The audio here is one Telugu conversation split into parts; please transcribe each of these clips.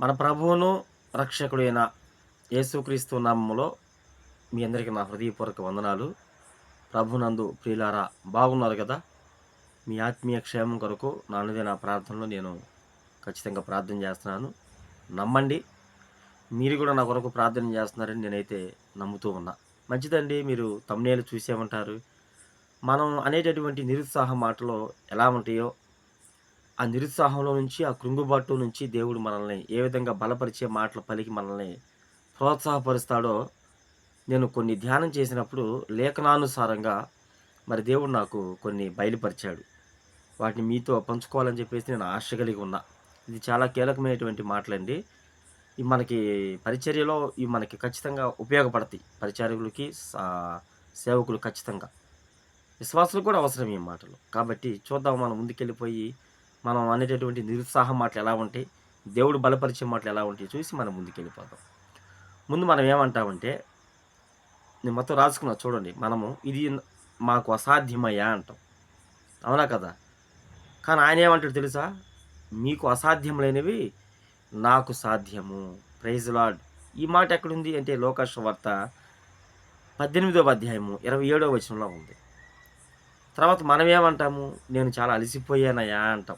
మన ప్రభువును రక్షకుడైన యేసుక్రీస్తు నామములో మీ అందరికీ నా హృదయపూర్వక వందనాలు. ప్రభునందు ప్రియులారా బాగున్నారు కదా? మీ ఆత్మీయ క్షేమం కొరకు నా ప్రార్థనలు ప్రార్థనలో నేను ఖచ్చితంగా ప్రార్థన చేస్తున్నాను. నమ్మండి మీరు కూడా నా కొరకు ప్రార్థన చేస్తున్నారని నేనైతే నమ్ముతూ ఉన్నా. మంచిదండి మీరు తమ్నేలు చూసేమంటారు మనం అనేటటువంటి నిరుత్సాహ మాటలు ఎలా ఉంటాయో ఆ నిరుత్సాహంలో నుంచి ఆ కృంగుబాటు నుంచి దేవుడు మనల్ని ఏ విధంగా బలపరిచే మాటలు పలికి మనల్ని ప్రోత్సాహపరుస్తాడో నేను కొన్ని ధ్యానం చేసినప్పుడు లేఖనానుసారంగా మరి దేవుడు నాకు కొన్ని బయలుపరిచాడు. వాటిని మీతో పంచుకోవాలని చెప్పేసి నేను ఆశ కలిగి ఉన్నా. ఇది చాలా కీలకమైనటువంటి మాటలండి. ఇవి మనకి పరిచర్యలో ఇవి మనకి ఖచ్చితంగా ఉపయోగపడతాయి. పరిచారకులకి సా- సేవకులు ఖచ్చితంగా. విశ్వాసులు కూడా అవసరం ఈ మాటలు. కాబట్టి చూద్దాం మనం ముందుకెళ్ళిపోయి మనం అనేటటువంటి నిరుత్సాహం మాటలు ఎలా ఉంటాయి? దేవుడు బలపరిచే మాటలు ఎలా ఉంటాయి? చూసి మనం ముందుకెళ్ళిపోతాం. ముందు మనం ఏమంటామంటే నేను మొత్తం రాసుకున్నా చూడండి మనము ఇది మాకు అసాధ్యమయ్యా అంటాం. అవునా కదా? కానీ ఆయన ఏమంటాడు తెలుసా? మీకు అసాధ్యం లేనివి నాకు సాధ్యము. ప్రైజ్ లాడ్ ఈ మాట ఎక్కడుంది అంటే లోకాష్ వార్త పద్దెనిమిదవ అధ్యాయము ఇరవై ఏడవ వచనంలో ఉంది. తర్వాత మనం ఏమంటాము నేను చాలా అలసిపోయానయ్యా అంటాం.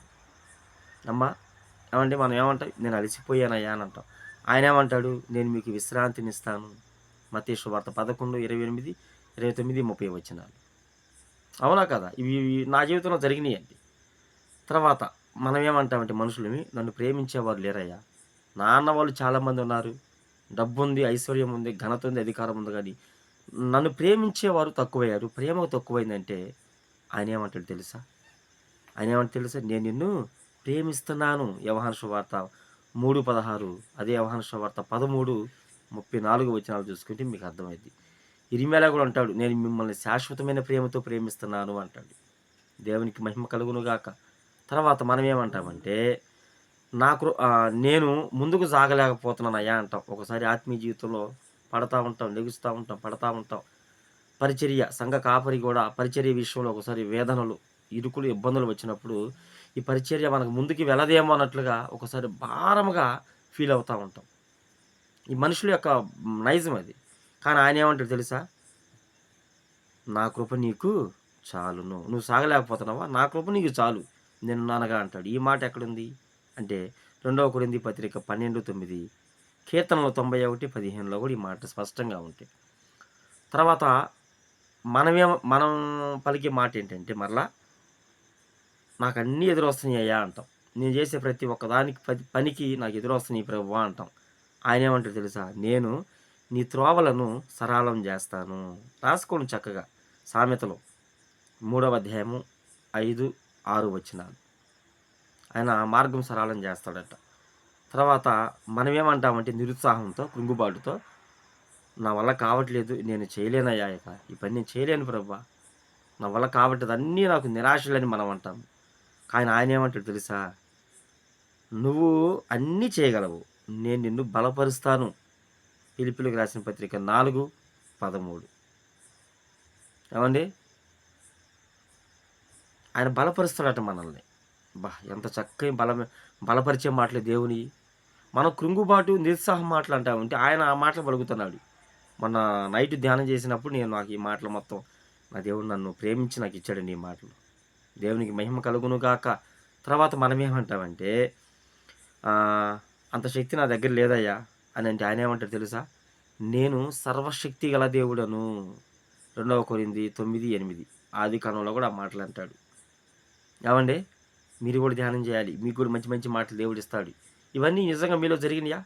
అమ్మా ఏమంటే మనం ఏమంటాం? నేను అలసిపోయానయ్యా అని అంటాం. ఆయన ఏమంటాడు? నేను మీకు విశ్రాంతిని ఇస్తాను మతేశ్వ వార్త పదకొండు ఇరవై ఎనిమిది ఇరవై తొమ్మిది ముప్పై వచ్చినాలు అవునా కదా? ఇవి నా జీవితంలో జరిగినాయి అండి. తర్వాత మనం ఏమంటామంటే మనుషులమి నన్ను ప్రేమించేవారు లేరయ్యా. నాన్న వాళ్ళు చాలామంది ఉన్నారు. డబ్బు ఉంది ఐశ్వర్యం ఉంది ఘనత ఉంది అధికారం ఉంది కానీ నన్ను ప్రేమించేవారు తక్కువయ్యారు. ప్రేమ తక్కువైందంటే ఆయన ఏమంటాడు తెలుసా? ఆయన ఏమంటాడు తెలుసా? నేను నిన్ను ప్రేమిస్తున్నాను యవహాన శువార్త మూడు పదహారు అదే యవహాన శువార్త పదమూడు ముప్పై నాలుగు వచనాలు చూసుకుంటే మీకు అర్థమైంది ఇరిమేలా కూడా అంటాడు నేను మిమ్మల్ని శాశ్వతమైన ప్రేమతో ప్రేమిస్తున్నాను అంటాడు. దేవునికి మహిమ కలుగునుగాక. తర్వాత మనం ఏమంటామంటే నాకు నేను ముందుకు సాగలేకపోతున్నానయ్యా అంటాం. ఒకసారి ఆత్మీయ జీవితంలో పడతా ఉంటాం లెగుస్తూ ఉంటాం పడతా ఉంటాం. పరిచర్య సంఘ కాపరి కూడా పరిచర్య విషయంలో ఒకసారి వేదనలు ఇరుకులు ఇబ్బందులు వచ్చినప్పుడు ఈ పరిచర్య మనకు ముందుకు వెళ్ళదేమో అన్నట్లుగా ఒకసారి భారముగా ఫీల్ అవుతూ ఉంటాం. ఈ మనుషుల యొక్క నైజం అది. కానీ ఆయన ఏమంటాడు తెలుసా? నా కృప నీకు చాలును నువ్వు సాగలేకపోతున్నావా? నా కృప నీకు చాలు. నేను నాన్నగా అంటాడు. ఈ మాట ఎక్కడుంది? అంటే రెండవ కొరింది పత్రిక పన్నెండు తొమ్మిది కీర్తనలు తొంభై ఒకటి పదిహేనులో కూడా ఈ మాట స్పష్టంగా ఉంటాయి తర్వాత మనమే మనం పలికే మాట ఏంటంటే మరలా నాకు అన్నీ ఎదురొస్తున్నాయ్యా అంటాం. నేను చేసే ప్రతి ఒక్కదానికి పది పనికి నాకు ఎదురొస్తున్నాయి ప్రభు అంటాం. ఆయన ఏమంటారు తెలుసా? నేను నీ త్రోవలను సరళం చేస్తాను. రాసుకోండి చక్కగా. సామెతలో. మూడవ అధ్యాయము ఐదు ఆరు వచ్చినాను ఆయన మార్గం సరళం చేస్తాడట. తర్వాత మనం ఏమంటామంటే నిరుత్సాహంతో కృంగుబాటుతో నా వల్ల కావట్లేదు నేను చేయలేనయ్యా ఇక. ఈ పని నేను చేయలేను ప్రభా. నా వల్ల కావట్లేదు అన్నీ నాకు నిరాశలని మనం అంటాం. కానీ ఆయన ఏమంటాడు తెలుసా? నువ్వు అన్నీ చేయగలవు. నేను నిన్ను బలపరుస్తాను. పిలిపిలికి రాసిన పత్రిక నాలుగు పదమూడు. ఏమండి? ఆయన బలపరుస్తాడట మనల్ని. బా ఎంత చక్కని బల బలపరిచే మాటలు దేవుని. మన కృంగుబాటు నిరుత్సాహం మాటలు అంటా ఉంటే ఆయన ఆ మాటలు పలుకుతున్నాడు. మొన్న నైట్ ధ్యానం చేసినప్పుడు నేను నాకు ఈ మాటలు మొత్తం నా దేవుడు నన్ను ప్రేమించి నాకు ఇచ్చాడండి ఈ మాటలు. దేవునికి మహిమ కలుగును గాక. తర్వాత మనం ఏమంటామంటే అంత శక్తి నా దగ్గర లేదయ్యా అని అంటే ఆయన ఏమంటాడు తెలుసా? నేను సర్వశక్తి గల దేవుడను. రెండవ కొరింది తొమ్మిది ఎనిమిది. ఆది కాలంలో కూడా ఆ మాటలు అంటాడు. ఏమండి? మీరు కూడా ధ్యానం చేయాలి. మీకు కూడా మంచి మంచి మాటలు దేవుడు ఇస్తాడు. ఇవన్నీ నిజంగా మీలో జరిగినాయా?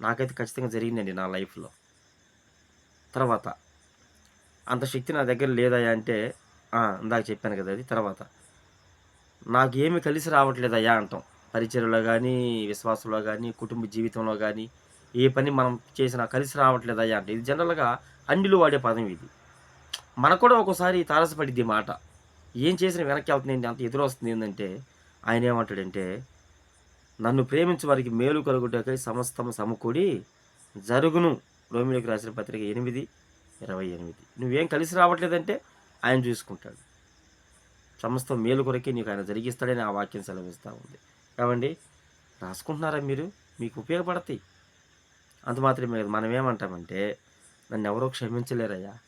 నాకైతే ఖచ్చితంగా జరిగిందండి నా లైఫ్లో. తర్వాత అంత శక్తి నా దగ్గర లేదయ్యా అంటే ఇందాక చెప్పాను కదా అది తర్వాత. నాకేమి కలిసి రావట్లేదయ్యా అంటాం. పరిచయలో కానీ విశ్వాసంలో కానీ కుటుంబ జీవితంలో కానీ ఏ పని మనం చేసినా కలిసి రావట్లేదయ్యా అంటే ఇది జనరల్గా అన్నిలు వాడే పదం ఇది. మనకు కూడా ఒకసారి తారసపడిద్ది మాట. ఏం చేసిన వెనక్కి వెళ్తుంది అంత ఎదురు వస్తుంది ఏంటంటే ఆయన ఏమంటాడంటే నన్ను ప్రేమించే వారికి మేలు కలుగుటకై సమస్తము సమకూడి జరుగును. రోమిలోకి రాసిన పత్రిక ఎనిమిది ఇరవై ఎనిమిది. నువ్వేం కలిసి రావట్లేదంటే ఆయన చూసుకుంటాడు. సమస్త మేలు కొరకే నీకు ఆయన జరిగిస్తాడని ఆ వాక్యం సెలవిస్తూ ఉంది. కాబట్టి రాసుకుంటున్నారా మీరు? మీకు ఉపయోగపడతాయి. అంత మాత్రమే కాదు మనం ఏమంటామంటే నన్ను ఎవరో క్షమించలేరయ్యా.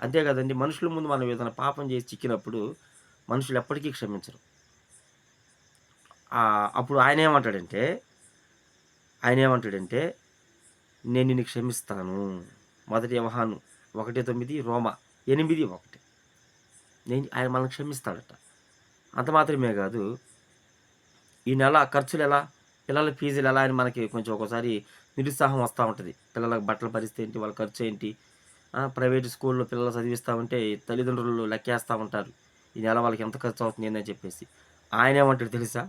అంతే కదండి మనుషుల ముందు మనం ఏదైనా పాపం చేసి చిక్కినప్పుడు మనుషులు ఎప్పటికీ క్షమించరు. అప్పుడు ఆయన ఏమంటాడంటే ఆయన ఏమంటాడంటే నేను నిన్ను క్షమిస్తాను. మొదటి వ్యవహాను ఒకటి తొమ్మిది రోమా. ఎనిమిది ఒకటి. నేను ఆయన మనల్ని క్షమిస్తాడట. అంత మాత్రమే కాదు ఈ నెల ఖర్చులు ఎలా పిల్లల ఫీజులు ఎలా అని మనకి కొంచెం ఒకసారి నిరుత్సాహం వస్తూ ఉంటుంది. పిల్లలకు బట్టల పరిస్థితి ఏంటి వాళ్ళ ఖర్చు ఏంటి? ప్రైవేట్ స్కూల్లో పిల్లలు చదివిస్తూ ఉంటే తల్లిదండ్రులు లెక్కేస్తూ ఉంటారు. ఈ నెల వాళ్ళకి ఎంత ఖర్చు అవుతుంది ఏందని చెప్పేసి. ఆయన ఏమంటాడు తెలుసా?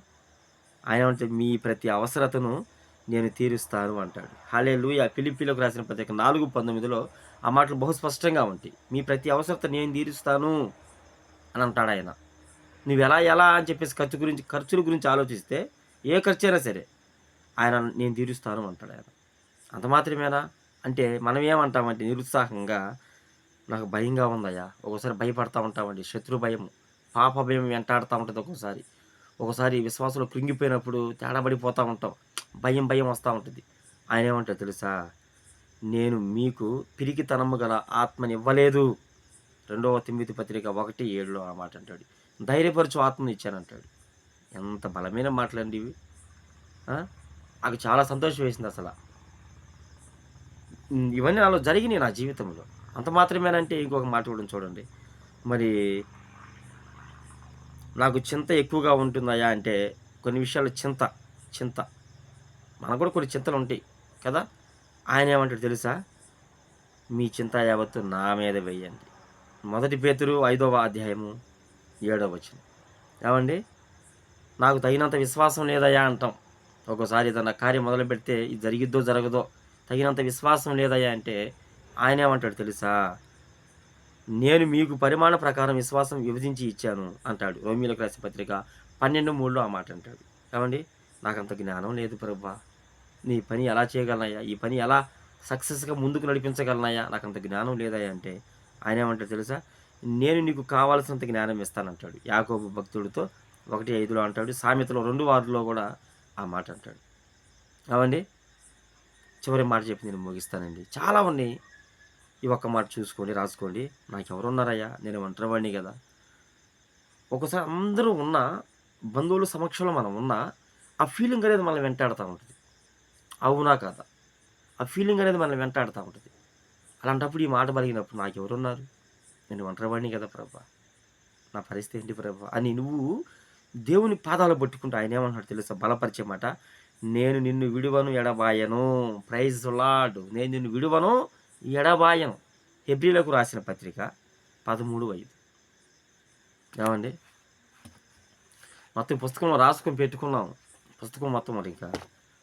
ఆయన ఏమంటే మీ ప్రతి అవసరతను నేను తీరుస్తాను అంటాడు. హాలే లూయ ఫిలిప్పీలకు రాసిన పత్రిక నాలుగు పంతొమ్మిదిలో ఆ మాటలు బహు స్పష్టంగా ఉంటాయి. మీ ప్రతి అవసరత నేను తీరుస్తాను అని అంటాడు ఆయన. నువ్వు ఎలా ఎలా అని చెప్పేసి ఖర్చు గురించి ఖర్చుల గురించి ఆలోచిస్తే ఏ ఖర్చు అయినా సరే ఆయన నేను తీరుస్తాను అంటాడు ఆయన. అంత మాత్రమేనా? అంటే మనం ఏమంటామంటే నిరుత్సాహంగా నాకు భయంగా ఉందయ్యా. ఒకసారి భయపడతా ఉంటామండి. శత్రు భయం పాప భయం వెంటాడుతూ ఉంటుంది ఒక్కోసారి. ఒకసారి విశ్వాసంలో కృంగిపోయినప్పుడు తేడాబడిపోతూ ఉంటాం. భయం భయం వస్తూ ఉంటుంది. ఆయన ఏమంటారు తెలుసా? నేను మీకు పిరికితనము గల ఆత్మనివ్వలేదు రెండవ తిమ్మితి పత్రిక ఒకటి ఏడులో ఆ మాట అంటాడు. ధైర్యపరచు ఆత్మని ఇచ్చానంటాడు. ఎంత బలమైన మాటలండి ఇవి. నాకు చాలా సంతోషం వేసింది అసలు. ఇవన్నీ నాలో జరిగినాయి నా జీవితంలో. అంత మాత్రమేనంటే ఇంకొక మాట కూడా చూడండి. మరి నాకు చింత ఎక్కువగా ఉంటుందయా అంటే కొన్ని విషయాలు చింత చింత. మనకు కూడా కొన్ని చింతలు ఉంటాయి కదా? ఆయన ఏమంటాడు తెలుసా? మీ చింత యావత్తు నా మీద వేయండి. మొదటి పేతురు ఐదవ అధ్యాయము ఏడవ వచనం. ఏమండి? నాకు తగినంత విశ్వాసం లేదయ్యా అంటాం. ఒక్కోసారి ఏదన్నా కార్యం మొదలు పెడితే ఇది జరిగిద్దో జరగదో తగినంత విశ్వాసం లేదయా అంటే ఆయన ఏమంటాడు తెలుసా? నేను మీకు పరిమాణ ప్రకారం విశ్వాసం విభజించి ఇచ్చాను అంటాడు. రోమిలకు రాసిన పత్రిక పన్నెండు మూడులో ఆ మాట అంటాడు. ఏమండి? నాకంత జ్ఞానం లేదు ప్రభా. నీ పని ఎలా చేయగలనయ్యా? ఈ పని ఎలా సక్సెస్గా ముందుకు నడిపించగలనయ్యా? నాకంత జ్ఞానం లేదయ్యా అంటే ఆయన ఏమంటాడు తెలుసా? నేను నీకు కావాల్సినంత జ్ఞానం ఇస్తానంటాడు యాకోబు భక్తుడితో ఒకటి ఐదులో అంటాడు. సామెతలో రెండు వారులో కూడా ఆ మాట అంటాడు. అవండి చివరి మాట చెప్పి నేను ముగిస్తానండి. చాలా ఉన్నాయి. ఈ ఒక్క మాట చూసుకోండి రాసుకోండి. నాకు ఎవరున్నారయ్యా నేను ఒంటరివాడిని కదా. ఒకసారి అందరూ ఉన్న బంధువుల సమక్షంలో మనం ఉన్నా ఆ ఫీలింగ్ అనేది మనల్ని వెంటాడుతూ ఉంటుంది. అవునా కదా? ఆ ఫీలింగ్ అనేది మనల్ని వెంటాడుతూ ఉంటుంది. అలాంటప్పుడు ఈ మాట పలిగినప్పుడు నాకు ఎవరున్నారు నేను ఒంటరివాడిని కదా ప్రభా. నా పరిస్థితి ఏంటి ప్రభా? అని నువ్వు దేవుని పాదాలు పట్టుకుంటూ ఆయన ఏమంటున్నాడు తెలుసా? బలపరిచే మాట నేను నిన్ను విడువను ఎడబాయను. ప్రైజ్ లాడ్ నేను నిన్ను విడువను ఎడబాయం హెబ్రిలకు రాసిన పత్రిక పదమూడు ఐదు. ఏమండి? మొత్తం పుస్తకం రాసుకొని పెట్టుకున్నాం పుస్తకం మొత్తం మరి ఇంకా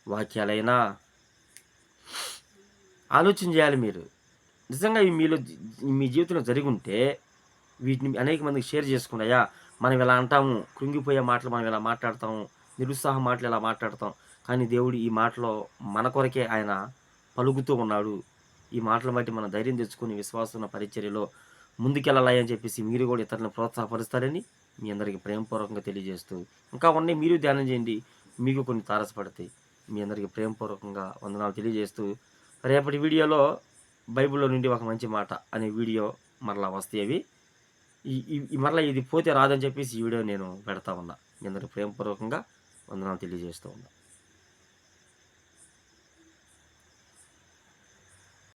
వాక్యాలైనా ఆలోచన చేయాలి మీరు. నిజంగా ఇవి మీలో మీ జీవితంలో జరిగి ఉంటే వీటిని అనేక మందికి షేర్ చేసుకున్నాయా మనం ఇలా అంటాము కృంగిపోయే మాటలు మనం ఇలా మాట్లాడతాము నిరుత్సాహ మాటలు ఇలా మాట్లాడతాం. కానీ దేవుడు ఈ మాటలో మన కొరకే ఆయన పలుకుతూ ఉన్నాడు. ఈ మాటలు బట్టి మనం ధైర్యం తెచ్చుకుని విశ్వాసం ఉన్న పరిచర్యలో ముందుకెళ్ళాలని చెప్పేసి మీరు కూడా ఇతరులను ప్రోత్సాహపరుస్తారని మీ అందరికీ ప్రేమపూర్వకంగా తెలియజేస్తూ ఇంకా ఉన్నాయి మీరు ధ్యానం చేయండి మీకు కొన్ని తారసపడతాయి. మీ అందరికీ ప్రేమపూర్వకంగా వందనాలు తెలియజేస్తూ రేపటి వీడియోలో బైబిల్లో నుండి ఒక మంచి మాట అనే వీడియో మరలా వస్తాయి అవి. ఈ- ఈ మరలా ఇది పోతే రాదని చెప్పేసి ఈ వీడియో నేను పెడతా ఉన్నా. మీ అందరికీ ప్రేమపూర్వకంగా వందనాలు తెలియజేస్తూ ఉన్నా.